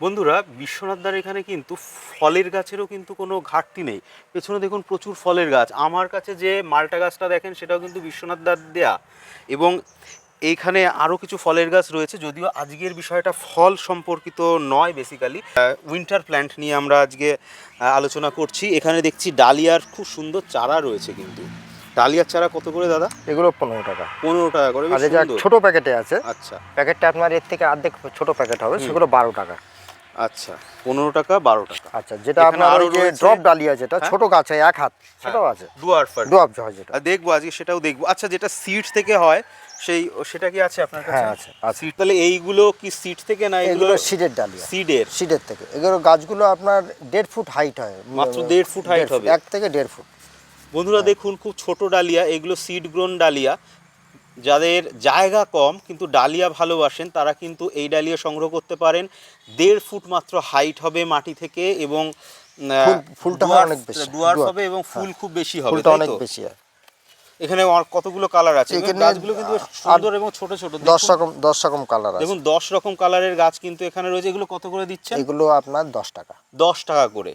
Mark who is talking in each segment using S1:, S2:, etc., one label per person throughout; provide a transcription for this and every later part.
S1: বন্ধুরা বিশ্বনাথদার এখানে কিন্তু ফলের গাছেরও কিন্তু কোনো ঘাটতি নেই। পেছনে দেখুন প্রচুর ফলের গাছ। আমার কাছে যে মালটা গাছটা দেখেন সেটাও কিন্তু বিশ্বনাথদার দেয়া। এবং এইখানে আরও কিছু ফলের গাছ রয়েছে যদিও আজকের বিষয়টা ফল সম্পর্কিত নয় বেসিক্যালি উইন্টার প্ল্যান্ট নিয়ে আমরা আজকে আলোচনা করছি। এখানে দেখছি ডালিয়ার খুব সুন্দর চারা রয়েছে কিন্তু। ডালিয়ার চারা কত করে দাদা?
S2: এগুলো পনেরো টাকা।
S1: পনেরো টাকা করে।
S2: ছোট প্যাকেটে আছে
S1: আচ্ছা।
S2: প্যাকেটটা আপনার এর থেকে অর্ধেক ছোট প্যাকেট হবে সেগুলো বারো টাকা।
S1: আচ্ছা। পনেরো টাকা বারো টাকা।
S2: আচ্ছা যেটা আপনার আরও যে ড্রপ ডালিয়া যেটা
S1: হ্যাঁ?
S2: ছোট গাছ হয় এক হাত সেটাও আছে।
S1: ডুয়ার্ফার
S2: ড্রপ হয় যেটা।
S1: দেখব আজকে সেটাও দেখব। আচ্ছা যেটা সিট থেকে হয় সেই সেটা কি আছে আপনার কাছে?
S2: হ্যাঁ, আছে।
S1: সিট তাহলে এইগুলো কি সিট থেকে না এগুলো
S2: সিডের ডালিয়া
S1: সিডের
S2: সিডের থেকে। এগুলো গাছগুলো আপনার দেড় ফুট হাইট হয়।
S1: মাত্র দেড় ফুট
S2: ফুট,
S1: হবে।
S2: এক থেকে দেড় ফুট।
S1: বন্ধুরা দেখুন খুব ছোট ডালিয়া এগুলো সিড গ্রোন ডালিয়া। যাদের জায়গা কম কিন্তু ডালিয়া ভালোবাসেন তারা কিন্তু এই ডালিয়া সংগ্রহ করতে পারেন। দেড় ফুট মাত্র হাইট হবে মাটি থেকে এবং
S2: ফুলটা হয় অনেক বেশি,
S1: হবে এবং ফুল খুব বেশি হবে
S2: ফুলটা অনেক বেশি হয়।
S1: এখানে কতগুলো কালার আছে?
S2: এখানে
S1: গাছগুলো কিন্তু সুন্দর এবং ছোট ছোট।
S2: দশ
S1: দেখুন-
S2: রকম দশ রকম কালার আছে।
S1: দেখুন দশ রকম কালারের গাছ কিন্তু এখানে রয়েছে। এগুলো কত করে দিচ্ছেন?
S2: এগুলো আপনার দশ টাকা।
S1: দশ টাকা করে।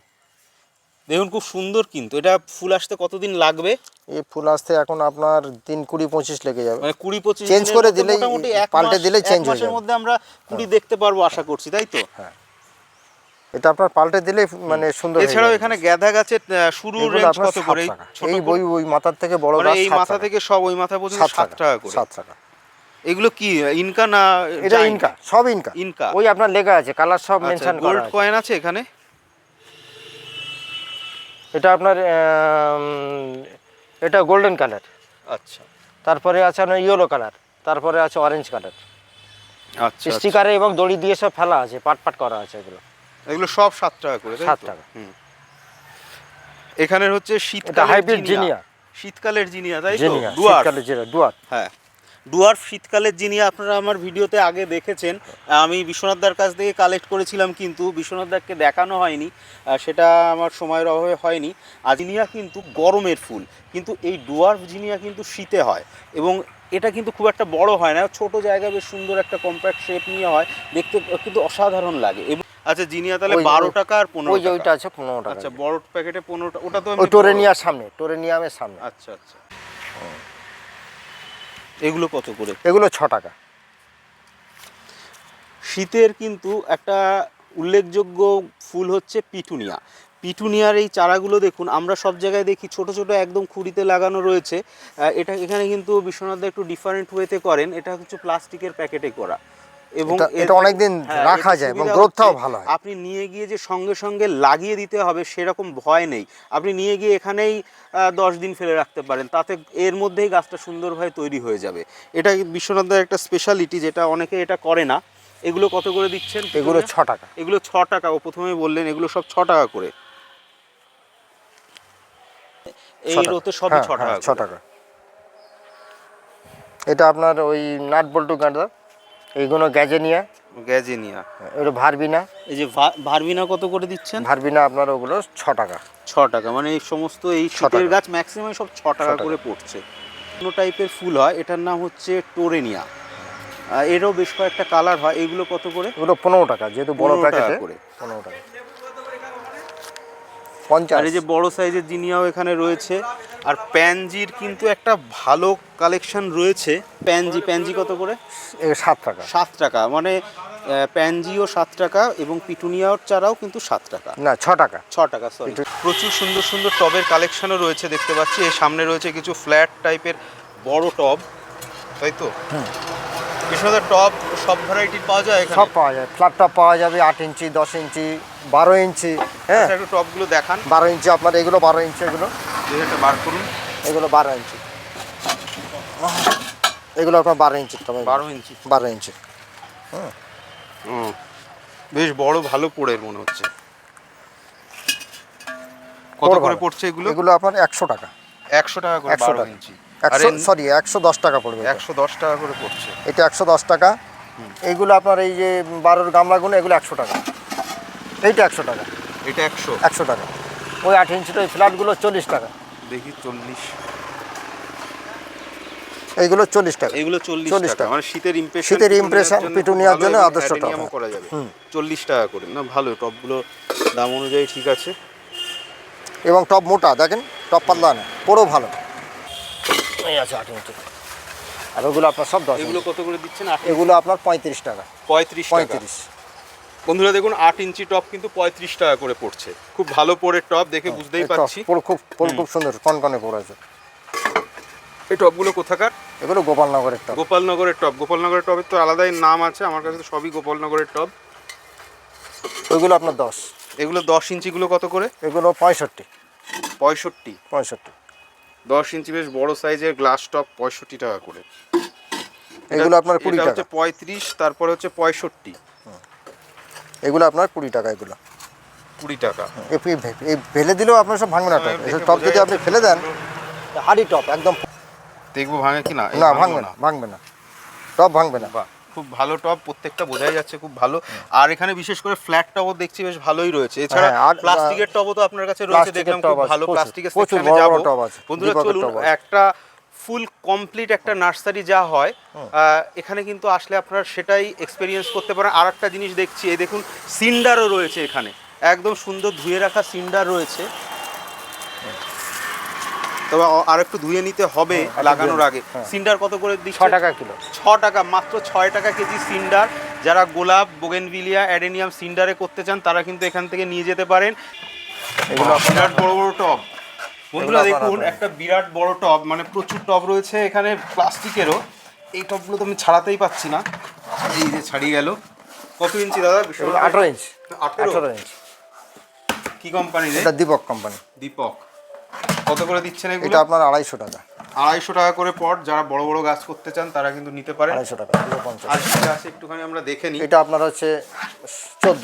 S1: দেখুন খুব সুন্দর কিন্তু। এটা ফুল আসতে কতদিন লাগবে?
S2: এই ফুল আসতে এখন আপনার তিন কুড়ি পঁচিশ লেগে যাবে।
S1: মানে কুড়ি পঁচিশ দিনের
S2: করে দিলেই-
S1: মোটামুটি
S2: পাল্টে
S1: এক
S2: change হয়ে
S1: মাসের
S2: যাবে।
S1: মধ্যে আমরা কুড়ি দেখতে পারব আশা করছি তাই তো?
S2: এটা আপনার পাল্টে দিলেই মানে সুন্দর
S1: এছাড়াও এখানে গ্যাদা গাছের
S2: এগুলো
S1: রেঞ্জ কত করে? এই?
S2: বই ওই মাথার থেকে বড়
S1: মানে
S2: গাছ
S1: এই মাথা থেকে সব ওই মাথা পর্যন্ত
S2: সাত
S1: সাত টাকা করে।
S2: সাত টাকা।
S1: এগুলো কি ইনকা না
S2: এটা? ইনকা সব ইনকা।
S1: ইনকা।
S2: ওই আপনার লেখা আছে কালার সব
S1: আচ্ছা
S2: মেনশন করা
S1: গোল্ড কয়েন আছে এখানে?
S2: এটা আপনার এটা গোল্ডেন কালার
S1: আচ্ছা।
S2: তারপরে আছে আপনার ইয়েলো কালার তারপরে আছে অরেঞ্জ কালার
S1: আচ্ছা আচ্ছা।
S2: স্টিকারে এবং দড়ি দিয়ে সব ফেলা আছে পাট পাট করা আছে এগুলো।
S1: এগুলো সব সাত টাকা করে
S2: সাত টাকা।
S1: হুম। এখানের হচ্ছে
S2: এটা
S1: শীতকালের
S2: হাইব্রিড
S1: জিনিয়া।
S2: জিনিয়া।
S1: শীতকালের জিনিয়া তাই তো?
S2: জিনিয়া
S1: ডুয়ার্ফ
S2: শীতকালে যেটা ডুয়ার
S1: হ্যাঁ। ডুয়ার্ফ শীতকালের জিনিয়া আপনারা আমার ভিডিওতে আগে দেখেছেন আমি বিশ্বনাথদার কাছ থেকে কালেক্ট করেছিলাম কিন্তু বিশ্বনাথদাকে দেখানো হয়নি সেটা আমার সময়ের অভাবে হয়নি। জিনিয়া কিন্তু গরমের ফুল কিন্তু এই ডুয়ার্ফ জিনিয়া কিন্তু শীতে হয় এবং এটা কিন্তু খুব একটা বড় হয় না ছোট জায়গায় বেশ সুন্দর একটা কম্প্যাক্ট শেপ নিয়ে হয় দেখতে কিন্তু অসাধারণ লাগে। এবং আচ্ছা জিনিয়া তাহলে বারো টাকা আর পনেরো
S2: ওই ওইটা আছে পনেরো টাকা।
S1: আচ্ছা বড় প্যাকেটে পনেরো টাকা ওটা তো
S2: টোরেনিয়ার সামনে টোরেনিয়ামের সামনে।
S1: আচ্ছা আচ্ছা। এগুলো কত করে?
S2: এগুলো ছ টাকা।
S1: শীতের কিন্তু একটা উল্লেখযোগ্য ফুল হচ্ছে পিটুনিয়া। পিটুনিয়ার এই চারাগুলো দেখুন আমরা সব জায়গায় দেখি ছোট ছোট একদম খুঁড়িতে লাগানো রয়েছে। এটা এখানে কিন্তু বিশ্বনাথদা একটু ডিফারেন্ট ওয়েতে করেন। এটা হচ্ছে প্লাস্টিকের প্যাকেটে করা। এবং
S2: এটা- অনেকদিন
S1: হ্যাঁ,
S2: রাখা যায় এবং গ্রোথটাও ভালো হয়।
S1: আপনি নিয়ে গিয়ে যে সঙ্গে সঙ্গে লাগিয়ে দিতে হবে সেরকম ভয় নেই। আপনি নিয়ে গিয়ে এখানেই দশ দিন ফেলে রাখতে পারেন তাতে এর মধ্যেই গাছটা সুন্দরভাবে তৈরি হয়ে যাবে। এটা বিশ্বনাথদার একটা স্পেশালিটি যেটা অনেকে এটা করে না। এগুলো কত করে দিচ্ছেন
S2: এগুলো ছ টাকা।
S1: এগুলো ছ টাকা। ও প্রথমে বললেন এগুলো সব ছ টাকা করে। এই। রোতে সবই
S2: হ্যাঁ,
S1: ছ টাকা
S2: হ্যাঁ, ছ টাকা। এটা আপনার ওই নাট বল্টু গাঁদা এইগুলো গ্যাজেনিয়া
S1: গ্যাজেনিয়া
S2: ওটা ভারবিনা
S1: এই যে ভারবিনা কত করে দিচ্ছেন?
S2: ভারবিনা আপনার ওগুলো ছ টাকা।
S1: ছ টাকা মানে এই সমস্ত এই শীতের গাছ ম্যাক্সিমাম সব ছ টাকা। করে পড়ছে। অন্য টাইপের ফুল হয় এটার নাম হচ্ছে টোরেনিয়া। এরও বেশ কয়েকটা কালার হয় এগুলো কত করে?
S2: ওগুলো পনেরো টাকা যেহেতু বড়
S1: 15 টাকা
S2: প্যাকেটে
S1: করে।
S2: পনেরো টাকা। পঞ্চাশ।
S1: আর এই যে বড় সাইজের জিনিয়াও এখানে রয়েছে। আর প্যানজির কিন্তু একটা ভালো কালেকশন রয়েছে। প্যানজি প্যানজি কত করে?
S2: সাত টাকা।
S1: সাত টাকা। মানে প্যানজিও সাত টাকা এবং পিটুনিয়ার চারাও কিন্তু সাত টাকা।
S2: না ছ টাকা।
S1: ছ টাকা সরি প্রচুর সুন্দর সুন্দর টবের কালেকশনও রয়েছে দেখতে পাচ্ছি। এর সামনে রয়েছে কিছু ফ্ল্যাট টাইপের বড় টব। তাই তো? কৃষ্ণদার টব সব ভ্যারাইটির পাওয়া যায়
S2: সব পাওয়া যায়। ফ্ল্যাট টপ পাওয়া যাবে আট ইঞ্চি দশ ইঞ্চি বারো ইঞ্চি। হ্যাঁ।
S1: আচ্ছা, একটু টবগুলো দেখান।
S2: বারো ইঞ্চি আপনার এগুলো বারো ইঞ্চি এগুলো।
S1: বার করুন।
S2: এগুলো বারো ইঞ্চি। এগুলো আপনার বারো ইঞ্চি
S1: বারো ইঞ্চি।
S2: বারো ইঞ্চি।
S1: হুম। বেশ বড় ভালো পড়ে মনে হচ্ছে। কত করে পড়ছে এগুলো?
S2: এগুলো আপনার একশো টাকা।
S1: একশো টাকা করে
S2: একশো
S1: বারো
S2: টাকা।
S1: ইঞ্চি।
S2: সরি একশো দশ টাকা পড়বে
S1: একশো দশ টাকা করে পড়ছে।
S2: এটা একশো দশ টাকা। এইগুলো আপনার এই যে বারোর গামলাগুলো এগুলো একশো টাকা। এইটা একশো টাকা।
S1: এটা একশো।
S2: একশো টাকা। ওই আট ইঞ্চিটা ওই ফ্ল্যাটগুলো চল্লিশ টাকা।
S1: দেখি চল্লিশ।
S2: এইগুলো চল্লিশ টাকা।
S1: এগুলো চল্লিশ টাকা। মানে শীতের ইমপ্রেশন
S2: শীতের impression পিটুনিয়ার জন্য আদর্শ হ্যাঁ।
S1: করা যাবে। চল্লিশ টাকা করে না ভালো। টপগুলো দাম অনুযায়ী ঠিক আছে।
S2: এবং টপ মোটা দেখেন টপ পাতলা না পুরো ভালো। এই আছে আট ইঞ্চি। আর ওগুলো আপনার সব দশ
S1: এগুলো। কত করে দিচ্ছেন?
S2: এগুলো আপনার পঁয়ত্রিশ টাকা।
S1: পঁয়ত্রিশ টাকা।
S2: পঁয়ত্রিশ।
S1: বন্ধুরা দেখুন আট ইঞ্চি টপ কিন্তু পঁয়ত্রিশ টাকা করে পড়ছে। খুব ভালো পরে টপ দেখে বুঝতেই
S2: এই টপ,
S1: পাচ্ছি।
S2: পুরো খুব খুব সুন্দর কনকনে পড়েছে
S1: এই টপগুলো কোথাকার?
S2: এগুলো গোপালনগরের টপ।
S1: গোপালনগরের টপ। গোপালনগরের টপের তো আলাদাই নাম আছে আমার কাছে তো সবই গোপালনগরের টপ।
S2: ওইগুলো আপনার দশ।
S1: এগুলো দশ ইঞ্চিগুলো কত করে?
S2: এগুলো পঁয়ষট্টি।
S1: পঁয়ষট্টি।
S2: পঁয়ষট্টি।
S1: দশ ইঞ্চি বেশ বড় সাইজের গ্লাস টপ পঁয়ষট্টি টাকা করে।
S2: এগুলো আপনার কুড়ি টাকা
S1: হচ্ছে পঁয়ত্রিশ তারপরে হচ্ছে পঁয়ষট্টি।
S2: এগুলো আপনার কুড়ি টাকা এগুলো।
S1: কুড়ি টাকা।
S2: এই ফেলে দিলেও আপনার সব ভাঙবে না টপ এসব টপ যদি আপনি ফেলে দেন হাড়ি টপ একদম
S1: দেখব ভাঙে কি না?
S2: না
S1: ভাঙবে
S2: না। ভাঙবে না। টপ ভাঙবে না।
S1: বাহ, খুব ভালো টপ প্রত্যেকটা বোঝাই যাচ্ছে খুব ভালো। আর এখানে বিশেষ করে ফ্ল্যাট টপও দেখছি বেশ ভালোই রয়েছে। এছাড়া
S2: হ্যাঁ, আর,
S1: প্লাস্টিকের টপও তো আপনার কাছে রয়েছে দেখলাম খুব ভালো প্লাস্টিকের সেকশনে যাব। বন্ধুরা চলুন একটা ফুল কমপ্লিট একটা নার্সারি যা হয় এখানে কিন্তু আসলে আপনারা সেটাই এক্সপেরিয়েন্স করতে পারেন। আর একটা জিনিস দেখছি এই দেখুন সিন্ডারও রয়েছে এখানে। একদম সুন্দর ধুয়ে রাখা সিন্ডার রয়েছে। তবে আর একটু ধুয়ে নিতে হবে লাগানোর আগে। সিন্ডার কত করে
S2: দিই
S1: ছ
S2: টাকা কিলো।
S1: ছ টাকা মাত্র ছয় টাকা কেজি সিন্ডার। যারা গোলাপ বোগেনভিলিয়া অ্যাডেনিয়াম সিন্ডারে করতে চান তারা কিন্তু এখান থেকে নিয়ে যেতে পারেন। এগুলো বিরাট বড় বড় টব। বন্ধুরা দেখুন একটা বিরাট বড় টব মানে প্রচুর টব রয়েছে এখানে প্লাস্টিকেরও। এই টবগুলো তো আমি ছাড়াতেই পাচ্ছি না। এই যে ছাড়িয়ে গেল। কত ইঞ্চি দাদা?
S2: আঠারো ইঞ্চ।
S1: আঠেরো?
S2: ইঞ্চ।
S1: কি কোম্পানি
S2: এটা দীপক কোম্পানি
S1: দীপক কত করে দিচ্ছেন এগুলো?
S2: এটা আপনার আড়াইশো টাকা।
S1: আড়াইশো টাকা করে পট যারা বড় বড় গাছ করতে চান তারা কিন্তু নিতে পারে।
S2: আড়াইশো টাকা
S1: আর গাছ একটুখানি আমরা দেখে নিই।
S2: এটা আপনার হচ্ছে চোদ্দ।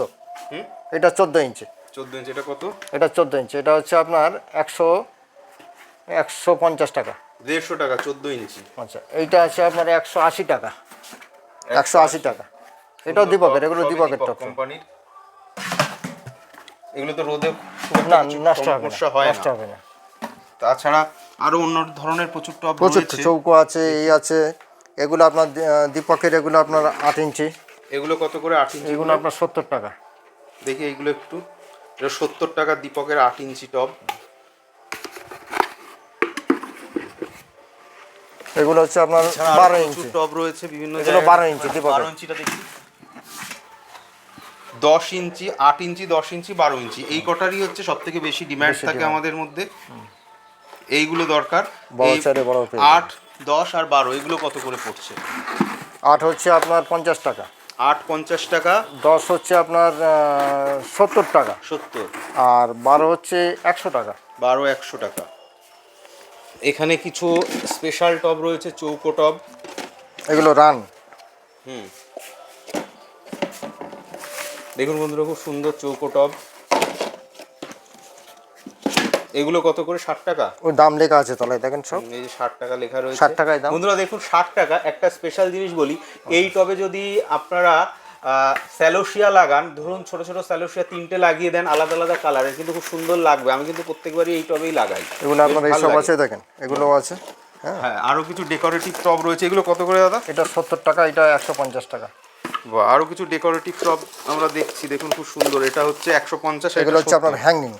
S1: হুম?
S2: এটা চোদ্দ ইঞ্চি।
S1: চোদ্দ ইঞ্চি এটা কত?
S2: এটা চোদ্দ ইঞ্চি। এটা হচ্ছে আপনার একশো একশো পঞ্চাশ টাকা।
S1: দেড়শো টাকা চোদ্দ ইঞ্চি।
S2: আচ্ছা এইটা আছে আপনার একশো আশি টাকা। একশো আশি টাকা। এটাও দীপকের এগুলো দীপকের টপ
S1: কোম্পানির এগুলো তো রোদে
S2: না নষ্ট হবে না নষ্ট হবে না।
S1: তাছাড়া আরও অন্য ধরনের প্রচুর টপ
S2: প্রচুর চৌকো আছে এই আছে। এগুলো আপনার দীপকের এগুলো আপনার আট ইঞ্চি।
S1: এগুলো কত করে? আট ইঞ্চি
S2: এগুলো আপনার সত্তর টাকা।
S1: দেখি এগুলো একটু। এটা সত্তর টাকা দীপকের আট ইঞ্চি টপ
S2: এগুলো হচ্ছে আপনার বারো ইঞ্চি।
S1: টব রয়েছে বিভিন্ন
S2: এগুলো। 12 ইঞ্চি।
S1: বারো ইঞ্চিটা দেখি। দশ ইঞ্চি আট ইঞ্চি দশ ইঞ্চি বারো ইঞ্চি। এই কটারই হচ্ছে সব থেকে বেশি ডিমান্ড
S2: বেশি
S1: থাকে আমাদের মধ্যে। এইগুলো দরকার।
S2: বড় বড় পেয়ে
S1: আট দশ আর বারো এগুলো কত করে পড়ছে?
S2: আট হচ্ছে আপনার পঞ্চাশ টাকা।
S1: আট পঞ্চাশ টাকা।
S2: দশ হচ্ছে আপনার সত্তর টাকা।
S1: সত্তর।
S2: আর বারো হচ্ছে একশো টাকা।
S1: বারো একশো টাকা। এখানে কিছু স্পেশাল টব রয়েছে চৌকো টব
S2: এগুলো রান।
S1: হুম। দেখুন বন্ধুরা খুব সুন্দর চৌকো টব এগুলো কত করে? ষাট টাকা।
S2: ওই দাম লেখা আছে তলায় দেখেন সব।
S1: এই যে ষাট টাকা লেখা রয়েছে।
S2: 60 টাকায় দাম।
S1: বন্ধুরা দেখুন ষাট টাকা। একটা স্পেশাল জিনিস বলি এই টবে যদি আপনারা স্যালোসিয়া লাগান। ধরুন ছোট ছোট স্যালোসিয়া তিনটে লাগিয়ে দেন আলাদা আলাদা কালারের কিন্তু খুব সুন্দর লাগবে। আমি কিন্তু প্রত্যেকবারই এই টবেই লাগাই।
S2: এগুলো আপনার এইসব আছে দেখেন এগুলো আছে হ্যাঁ।
S1: হ্যাঁ আরও কিছু ডেকোরেটিভ টব রয়েছে। এগুলো কত করে দাদা?
S2: এটা সত্তর টাকা এটা একশো পঞ্চাশ টাকা।
S1: বাহ, আরও কিছু ডেকোরেটিভ টব আমরা দেখছি দেখুন খুব সুন্দর। এটা হচ্ছে একশো পঞ্চাশ
S2: এগুলো হচ্ছে আপনার হ্যাঙ্গিং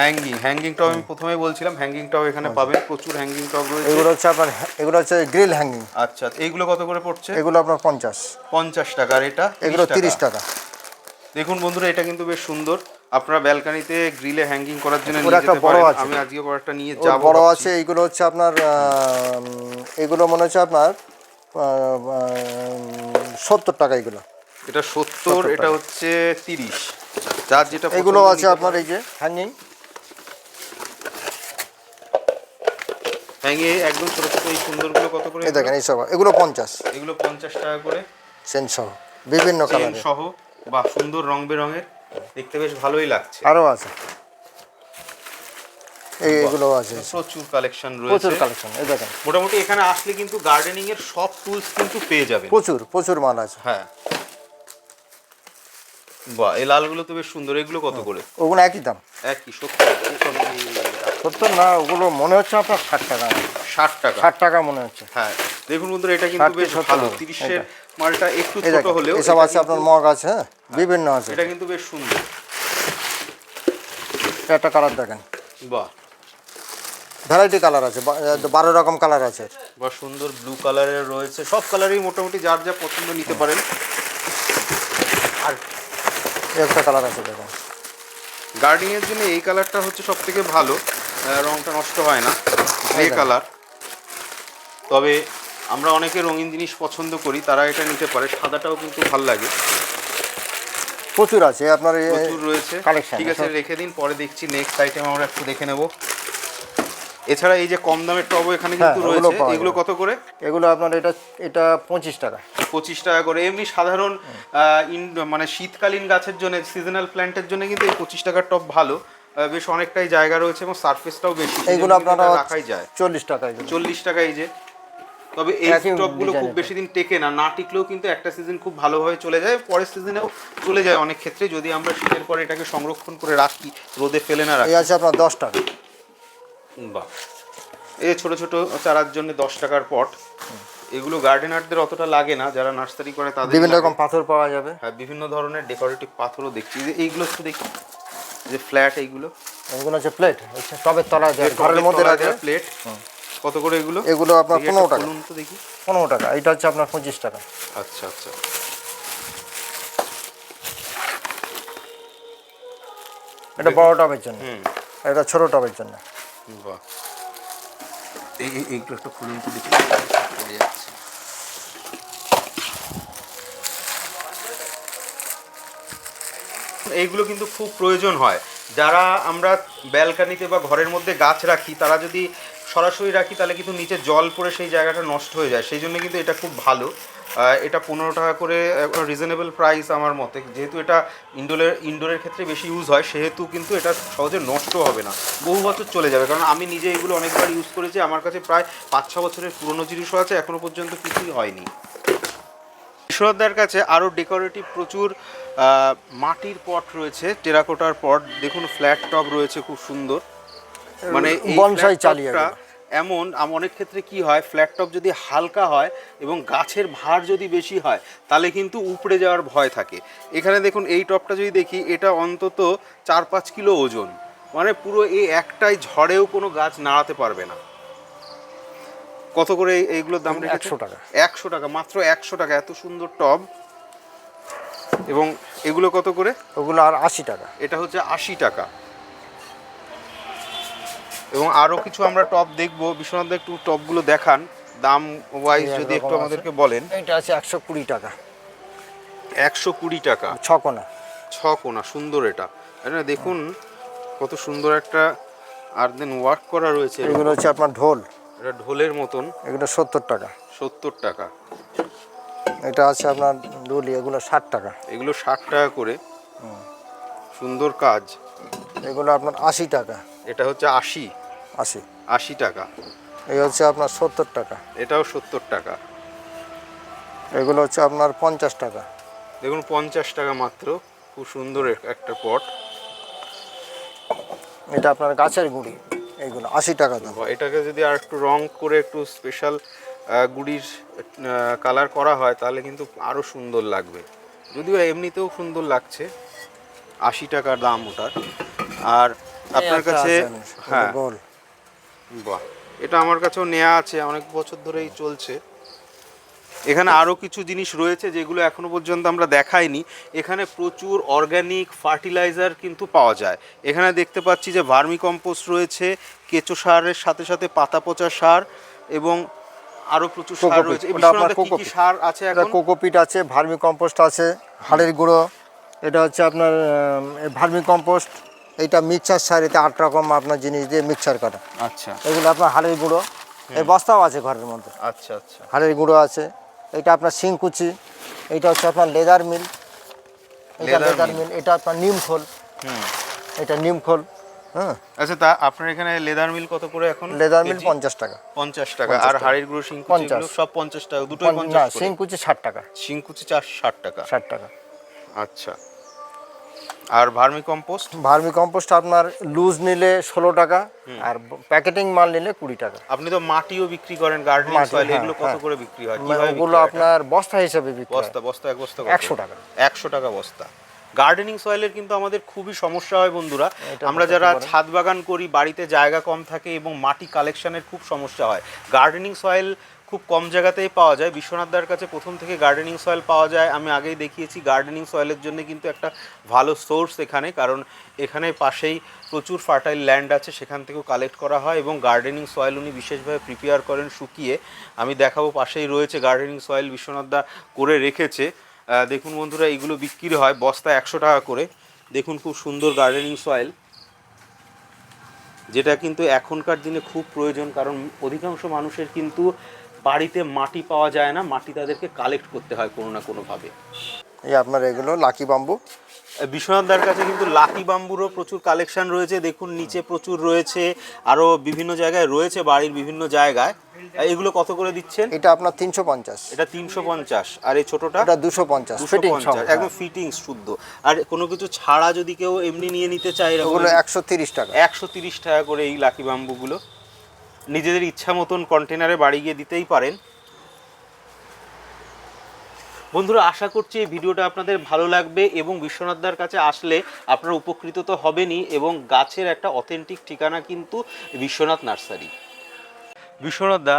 S1: হ্যাঙ্গিং হ্যাঙ্গিং টব আমি প্রথমে বলছিলাম হ্যাঙ্গিং টব এখানে পাবেন প্রচুর হ্যাঙ্গিং টব রয়েছে।
S2: এগুলো হচ্ছে আপনার এগুলো হচ্ছে গ্রিল হ্যাঙ্গিং
S1: আচ্ছা এইগুলো কত করে পড়ছে?
S2: এগুলো আপনার পঞ্চাশ।
S1: পঞ্চাশ টাকা আর এটা
S2: এগুলো তিরিশ টাকা।
S1: দেখুন বন্ধুরা এটা কিন্তু বেশ সুন্দর। আপনারা ব্যালকানিতে গ্রিলে হ্যাঙ্গিং করার জন্য নিয়ে
S2: একটা
S1: যেতে
S2: বড়
S1: পারেন। আমি আজকে কয়েকটা নিয়ে
S2: ওর
S1: যাব
S2: বড় আছে এইগুলো হচ্ছে আপনার এগুলো মনে হচ্ছে আপনার সত্তর টাকা এগুলো।
S1: এটা সত্তর এটা হচ্ছে তিরিশ। যার যেটা
S2: এগুলো আছে আপনার এই যে হ্যাঙ্গিং
S1: হ্যাঙ্গে একদম ছোট ছোট এই সুন্দরগুলো কত করে
S2: এই দেখেন এইসব এগুলো পঞ্চাশ।
S1: এগুলো পঞ্চাশ টাকা করে।
S2: চেন সহ বিভিন্ন
S1: চেন
S2: কালারের।
S1: সহ বা সুন্দর রং বেরঙের। দেখতে বেশ ভালোই লাগছে।
S2: আরও আছে। এই এগুলো আছে।
S1: প্রচুর কালেকশন
S2: প্রচুর
S1: রয়েছে
S2: কালেকশন এই দেখেন।
S1: মোটামুটি এখানে আসলে কিন্তু গার্ডেনিং এর সব টুলস কিন্তু পেয়ে যাবেন।
S2: প্রচুর প্রচুর মাল আছে।
S1: হ্যাঁ। বাহ এই লালগুলো তো বেশ সুন্দর। এগুলো কত করে?
S2: ওগুলো একই দাম।
S1: একই সত্তর
S2: না ওগুলো মনে হচ্ছে আপনার ষাট টাকা।
S1: ষাট টাকা?
S2: ষাট টাকা মনে হচ্ছে।
S1: হ্যাঁ দেখুন বন্ধুরা এটা কিন্তু বেশ ভালো। তিরিশের মালটা একটু ছোট হলেও
S2: এসব আছে আপনার মগ আছে হ্যাঁ? বিভিন্ন আছে।
S1: এটা কিন্তু বেশ সুন্দর।
S2: এটা একটা কালার দেখেন।
S1: বাহ।
S2: ভ্যারাইটি কালার আছে বারো রকম কালার আছে।
S1: বা সুন্দর ব্লু কালারের রয়েছে। সব কালারই মোটামুটি যার যা পছন্দ নিতে পারেন। আর
S2: একটা কালার আছে দেখো।
S1: গার্ডিং এর জন্য এই কালারটা হচ্ছে সব থেকে ভালো রংটা নষ্ট হয় না গ্রে কালার তবে আমরা অনেকে রঙিন জিনিস পছন্দ করি তারা এটা নিতে পারে। সাদাটাও কিন্তু ভালো লাগে।
S2: প্রচুর আছে আপনার
S1: প্রচুর রয়েছে। ঠিক আছে রেখে দিন পরে দেখছি নেক্সট আইটেম আমরা একটু দেখে নেব। এছাড়া এই যে কম দামের টবও এখানে কিন্তু
S2: হ্যাঁ,
S1: রয়েছে। এগুলো কত করে?
S2: এগুলো আপনার এটা এটা পঁচিশ টাকা।
S1: পঁচিশ টাকা করে। এমনি সাধারণ মানে শীতকালীন গাছের জন্য সিজনাল প্ল্যান্টের জন্য কিন্তু এই পঁচিশ টাকার টব ভালো। বেশ অনেকটাই জায়গা রয়েছে এবং সারফেসটাও বেশি। কিন্তু
S2: আপনারা
S1: রাখাই যায়।
S2: চল্লিশ টাকা এগুলো।
S1: চল্লিশ টাকা এই যে। তবে এই টপগুলো খুব বেশি দিন টেকে না। না টিকলেও কিন্তু একটা সিজন খুব ভালোভাবে চলে যায়। পরের সিজনেও চলে যায় অনেক ক্ষেত্রে। যদি আমরা শীতের পরে এটাকে সংরক্ষণ করে রাখি রোদে ফেলে না রাখি।
S2: এই আছে আপনার দশ টাকা।
S1: বাহ। এই ছোট ছোট চারার জন্য দশ টাকার পট এগুলো গার্ডেনারদের অতটা লাগে না যারা নার্সারি করে তাদের
S2: বিভিন্ন রকম পাথর পাওয়া যাবে।
S1: হ্যাঁ বিভিন্ন ধরনের ডেকোরেটিভ পাথরও দেখছি। যে এইগুলো একটু দেখি। যে ফ্ল্যাট এইগুলো।
S2: এগুলো হচ্ছে প্লেট টবের তলায় ঘরের মধ্যে রাখে
S1: প্লেট কত করে এগুলো?
S2: এগুলো আপনার পনেরো টাকা।
S1: তো দেখি।
S2: পনেরো টাকা। এটা হচ্ছে আপনার পঁচিশ টাকা।
S1: আচ্ছা আচ্ছা।
S2: এটা বড় টবের জন্য। এটা ছোট টবের জন্য।
S1: বাহ এই এই- এইগুলো একটা দেখি। যাচ্ছে এইগুলো কিন্তু খুব প্রয়োজন হয়। যারা আমরা ব্যালকানিতে বা ঘরের মধ্যে গাছ রাখি তারা যদি সরাসরি রাখি তাহলে কিন্তু নিচে জল পড়ে সেই জায়গাটা নষ্ট হয়ে যায়। সেই জন্য কিন্তু এটা খুব ভালো। এটা পনেরো টাকা করে রিজনেবল প্রাইস আমার মতে। যেহেতু এটা ইনডোরের ইনডোরের ক্ষেত্রে বেশি ইউজ হয় সেহেতু কিন্তু এটা সহজে নষ্ট হবে না। বহু বছর চলে যাবে। কারণ আমি নিজে এগুলো অনেকবার ইউজ করেছি। আমার কাছে প্রায় পাঁচ ছ বছরের পুরনো জিনিসও আছে এখনও পর্যন্ত কিছুই হয়নি। ঈশ্বরদার কাছে আরও ডেকোরেটিভ প্রচুর মাটির পট রয়েছে টেরাকোটার পট দেখুন ফ্ল্যাট টপ রয়েছে খুব সুন্দর। মানে
S2: বনসাই চালিয়ে।
S1: এমন অনেক ক্ষেত্রে কি হয় ফ্ল্যাট টপ যদি হালকা হয় এবং গাছের ভার যদি বেশি হয় তাহলে কিন্তু উপড়ে যাওয়ার ভয় থাকে। এখানে দেখুন এই টপটা যদি দেখি এটা অন্তত চার পাঁচ কিলো ওজন। মানে পুরো এই একটাই ঝড়েও কোনো গাছ নাড়াতে পারবে না। কত করে এই- এইগুলোর দাম
S2: একশো টাকা।
S1: একশো টাকা মাত্র একশো টাকা এত সুন্দর টব। এবং এগুলো কত করে?
S2: ওগুলো আর আশি টাকা।
S1: এটা হচ্ছে আশি টাকা। এবং আরও কিছু আমরা টপ দেখব। বিশ্বনাথ একটু টপগুলো দেখান। দাম ওয়াইজ যদি একটু আমাদেরকে বলেন।
S2: এটা আছে একশো কুড়ি টাকা।
S1: একশো কুড়ি টাকা।
S2: ছ কোনা।
S1: ছ কোনা সুন্দর এটা। এটা দেখুন কত সুন্দর একটা আর দেন ওয়ার্ক করা রয়েছে।
S2: এগুলো হচ্ছে আপনার ঢোল।
S1: এটা ঢোলের মতন।
S2: এগুলো সত্তর টাকা।
S1: সত্তর টাকা।
S2: এটা আছে আপনার ডুলি এগুলো ষাট টাকা।
S1: এগুলো ষাট টাকা করে। সুন্দর কাজ।
S2: এগুলো আপনার আশি টাকা।
S1: এটা হচ্ছে আশি।
S2: আশি।
S1: আশি টাকা।
S2: এই হচ্ছে আপনার সত্তর টাকা।
S1: এটাও সত্তর টাকা।
S2: এগুলো হচ্ছে আপনার পঞ্চাশ টাকা।
S1: দেখুন পঞ্চাশ টাকা মাত্র। খুব সুন্দর একটা পট।
S2: এটা আপনার গাছের গুঁড়ি। এইগুলো আশি টাকা দাম।
S1: এটাকে যদি আর একটু রং করে একটু স্পেশাল গুড়ির কালার করা হয় তাহলে কিন্তু আরও সুন্দর লাগবে। যদিও এমনিতেও সুন্দর লাগছে। আশি টাকার দাম ওটার। আর আপনার কাছে হ্যাঁ। বাহ এটা আমার কাছেও নেওয়া আছে অনেক বছর ধরেই চলছে। এখানে আরও কিছু জিনিস রয়েছে যেগুলো এখনও পর্যন্ত আমরা দেখাইনি। এখানে প্রচুর অর্গানিক ফার্টিলাইজার কিন্তু পাওয়া যায়। এখানে দেখতে পাচ্ছি যে ভার্মি কম্পোস্ট রয়েছে কেঁচো সারের সাথে সাথে পাতা পচা সার এবং আরও প্রচুর সার রয়েছে। সার আছে
S2: কোকোপিট আছে ভার্মি কম্পোস্ট আছে হাড়ের গুঁড়ো এটা হচ্ছে আপনার ভার্মি কম্পোস্ট এইটা মিক্সচার সার এতে আট রকম আপনার জিনিস দিয়ে মিক্সার করা
S1: আচ্ছা।
S2: এগুলো আপনার হাড়ের গুঁড়ো এই বস্তাও আছে ঘরের মধ্যে।
S1: আচ্ছা আচ্ছা।
S2: হাড়ের গুঁড়ো আছে। এটা আপনার শিংকুচি এইটা হচ্ছে আপনার লেদার মিল। এটা লেদার মিল। এটা আপনার নিম খোল।
S1: হুম।
S2: এটা নিম খোল হ্যাঁ।
S1: আচ্ছা তা আপনার এখানে লেদার মিল কত করে এখন?
S2: লেদার মিল পঞ্চাশ টাকা।
S1: পঞ্চাশ টাকা। আর হাড়ির গুঁড়ো। সব পঞ্চাশ টাকা দুটোই পঞ্চাশ
S2: ষাট টাকা।
S1: চার ষাট টাকা।
S2: ষাট টাকা।
S1: আচ্ছা। আর ভার্মি কম্পোস্ট
S2: ভার্মি কম্পোস্ট আপনার লুজ নিলে ষোলো টাকা আর প্যাকেটিং মাল নিলে কুড়ি টাকা
S1: আপনি তো মাটিও বিক্রি করেন গার্ডেনিং সয়েল
S2: হ্যাঁ,
S1: এগুলো কত
S2: হ্যাঁ।
S1: করে বিক্রি হয়
S2: মানে ওগুলো
S1: হয়?
S2: আপনার বস্তা হিসাবে বিক্রি হয়।
S1: বস্তা বস্তা এক বস্তা?
S2: 100 টাকা।
S1: একশো টাকা বস্তা গার্ডেনিং সয়েলের কিন্তু আমাদের খুবই সমস্যা হয় বন্ধুরা আমরা যারা ছাদ বাগান করি বাড়িতে জায়গা কম থাকে এবং মাটি কালেকশনের খুব সমস্যা হয় গার্ডেনিং সয়েল খুব কম জায়গাতেই পাওয়া যায়। বিশ্বনাথ বিশ্বনাথদার কাছে প্রথম থেকে গার্ডেনিং সয়েল পাওয়া যায়। আমি আগেই দেখিয়েছি গার্ডেনিং সয়েলের জন্য কিন্তু একটা ভালো সোর্স এখানে, কারণ এখানে পাশেই প্রচুর ফার্টাইল ল্যান্ড আছে, সেখান থেকেও কালেক্ট করা হয় এবং গার্ডেনিং সয়েল উনি বিশেষভাবে প্রিপেয়ার করেন শুকিয়ে। আমি দেখাবো পাশেই রয়েছে গার্ডেনিং সয়েল বিশ্বনাথ বিশ্বনাথদা করে রেখেছে। দেখুন বন্ধুরা এইগুলো বিক্রি হয় বস্তা একশো টাকা করে। দেখুন খুব সুন্দর গার্ডেনিং সয়েল যেটা কিন্তু এখনকার দিনে খুব প্রয়োজন, কারণ অধিকাংশ মানুষের কিন্তু বাড়িতে মাটি পাওয়া যায় না মাটি তাদেরকে কালেক্ট করতে হয় কোনো না কোনোভাবে।
S2: এই আপনার এগুলো লাকি বাম্বু
S1: বিশ্বনাথদার কাছে কিন্তু লাকি বাম্বুরও প্রচুর কালেকশন রয়েছে। দেখুন নিচে প্রচুর রয়েছে আরও বিভিন্ন জায়গায় রয়েছে বাড়ির বিভিন্ন জায়গায়। এগুলো কত করে দিচ্ছেন?
S2: এটা আপনার তিনশো পঞ্চাশ।
S1: এটা তিনশো পঞ্চাশ আর এই ছোটটা?
S2: এটা দুশো পঞ্চাশ
S1: দুশো
S2: ফিটিং
S1: পঞ্চাশ একদম ফিটিংস শুদ্ধ। আর কোনো কিছু ছাড়া যদি কেউ এমনি নিয়ে নিতে চায়
S2: ওগুলো একশো তিরিশ টাকা।
S1: একশো তিরিশ টাকা করে এই লাকি বাম্বুগুলো নিজেদের ইচ্ছা মতন কন্টেনারে বাড়ি গিয়ে দিতেই পারেন। বন্ধুরা, আশা করছি এই ভিডিওটা আপনাদের ভালো লাগবে এবং বিশ্বনাথদার কাছে আসলে আপনারা উপকৃত তো হবেনই এবং গাছের একটা অথেন্টিক ঠিকানা কিন্তু বিশ্বনাথ নার্সারি। বিশ্বনাথ দা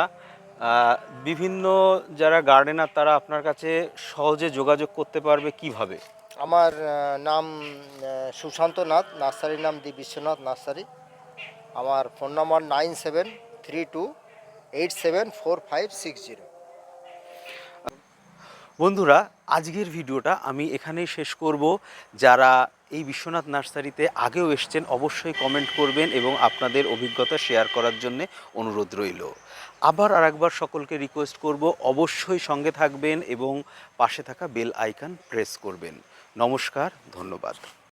S1: বিভিন্ন যারা গার্ডেনার তারা আপনার কাছে সহজে যোগাযোগ করতে পারবে কীভাবে?
S2: আমার নাম সুশান্ত নাথ, নার্সারির নাম দি বিশ্বনাথ নার্সারি। আমার phone number nine seven three two eight seven four five six zero
S1: বন্ধুরা, আজকের ভিডিওটা আমি এখানেই শেষ করব। যারা এই বিশ্বনাথ নার্সারিতে আগেও এসছেন, অবশ্যই কমেন্ট করবেন এবং আপনাদের অভিজ্ঞতা শেয়ার করার জন্য অনুরোধ রইল। আবার আরেকবার সকলকে রিকোয়েস্ট করব, অবশ্যই সঙ্গে থাকবেন এবং পাশে থাকা বেল আইকন প্রেস করবেন। নমস্কার, ধন্যবাদ।